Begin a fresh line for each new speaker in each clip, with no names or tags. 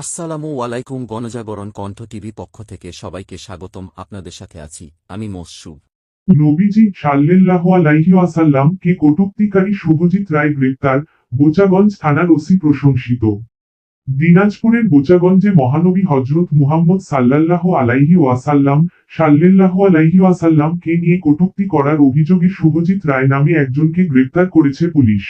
আসসালামু আলাইকুম গণজাগরণ কণ্ঠ টিভি পক্ষ থেকে সবাইকে স্বাগতম। আপনাদের সাথে আছি আমি মসুব
নবীজি সাল্লেল্লাহ আলাইহি ওয়াসাল্লাম কে কটুক্তিকারী শুভজিৎ রায় গ্রেপ্তার, বোচাগঞ্জ থানার ওসি প্রশংসিত। দিনাজপুরের বোচাগঞ্জে মহানবী হজরত মুহাম্মদ সাল্লাল্লাহ আলাইহি ওয়াসাল্লাম সাল্লেল্লাহ আলাইহি ওয়াসাল্লাম কে নিয়ে কটুক্তি করার অভিযোগে শুভজিৎ রায় নামে একজনকে গ্রেপ্তার করেছে পুলিশ।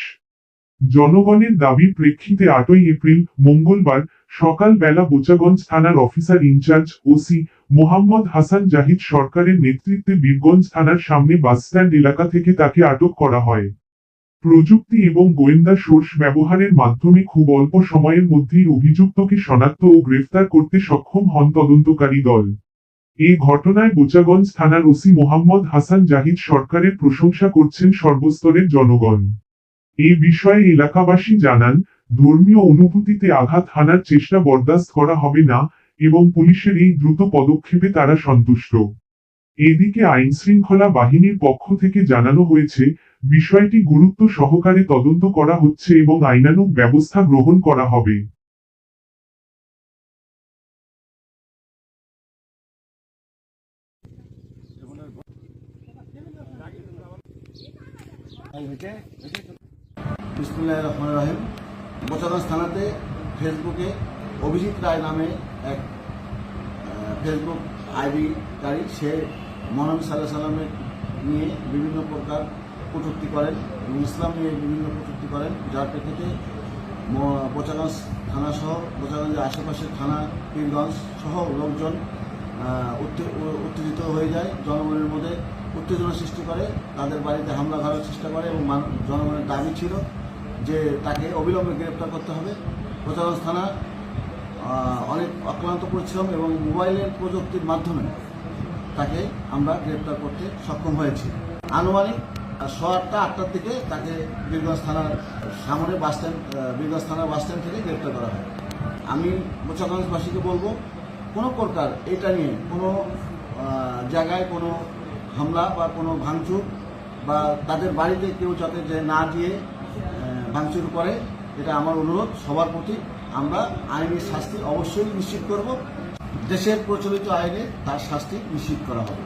জনগণের দাবির প্রেক্ষিতে আটই এপ্রিল, মঙ্গলবার, সকালবেলা বোচাগঞ্জ থানার officer in charge OC Mohammad Hasan Zahid সরকারের নেতৃত্বে বীরগঞ্জ থানার সামনে বাসস্ট্যান্ড এলাকা থেকে তাকে আটক করা হয়। প্রযুক্তি এবং গোয়েন্দা সোর্স ব্যবহারের মাধ্যমে খুব অল্প সময়ের মধ্যেই অভিযুক্তকে শনাক্ত ও গ্রেফতার করতে সক্ষম হন তদন্তকারী দল। এ ঘটনায় বোচাগঞ্জ থানার ওসি মোহাম্মদ হাসান জাহিদ সরকারের প্রশংসা করছেন সর্বস্তরের জনগণ। এ বিষয়ে এলাকাবাসী জানান, ধর্মীয় অনুভূতিতে আঘাত হানার চেষ্টা বরদাস্ত করা হবে না এবং পুলিশের এই দ্রুত পদক্ষেপে তারা সন্তুষ্ট। এদিকে আইনশৃঙ্খলা বাহিনীর পক্ষ থেকে জানানো হয়েছে, বিষয়টি গুরুত্ব সহকারে তদন্ত করা হচ্ছে এবং আইনানুগ ব্যবস্থা গ্রহণ করা হবে।
বিসমুল্লাহ রহমান রহিম। বোচাগঞ্জ থানাতে ফেসবুকে অভিজিৎ রায় নামে এক ফেসবুক আইডিকারী সে মহানবী সাল্লাহ সাল্লামের নিয়ে বিভিন্ন প্রকার কটূক্তি করেন এবং ইসলাম নিয়ে বিভিন্ন কটূক্তি করেন, যার প্রেক্ষিতে বোচাগঞ্জ থানা সহ, বোচাগঞ্জের আশেপাশের থানা, পীরগঞ্জ সহ লোকজন উত্তে- উত্তেজিত হয়ে যায়, জনগণের মধ্যে উত্তেজনা সৃষ্টি করে, তাদের বাড়িতে হামলা করার চেষ্টা করে এবং জনগণের দাবি ছিল যে তাকে অবিলম্বে গ্রেপ্তার করতে হবে। বোচাগঞ্জ থানা অনেক অক্লান্ত পরিশ্রম এবং মোবাইলের প্রযুক্তির মাধ্যমে তাকে আমরা গ্রেপ্তার করতে সক্ষম হয়েছি। আনুমানিক শ আটটা আটটার দিকে তাকে বীরগঞ্জ থানার সামনে বাস স্ট্যান্ড বীরগঞ্জ থানার বাস স্ট্যান্ড থেকে গ্রেপ্তার করা হয়। আমি বোচাগঞ্জবাসীকে বলব, কোনো প্রকার এটা নিয়ে কোনো জায়গায় কোনো হামলা বা কোনো ভাঙচুর বা তাদের বাড়িতে কেউ যাতে যে না দিয়ে ভাঙচুর করে, এটা আমার অনুরোধ সবার প্রতি। আমরা আইনের শাস্তি অবশ্যই নিশ্চিত করব। দেশের প্রচলিত আইনে তার শাস্তি নিশ্চিত করা হবে।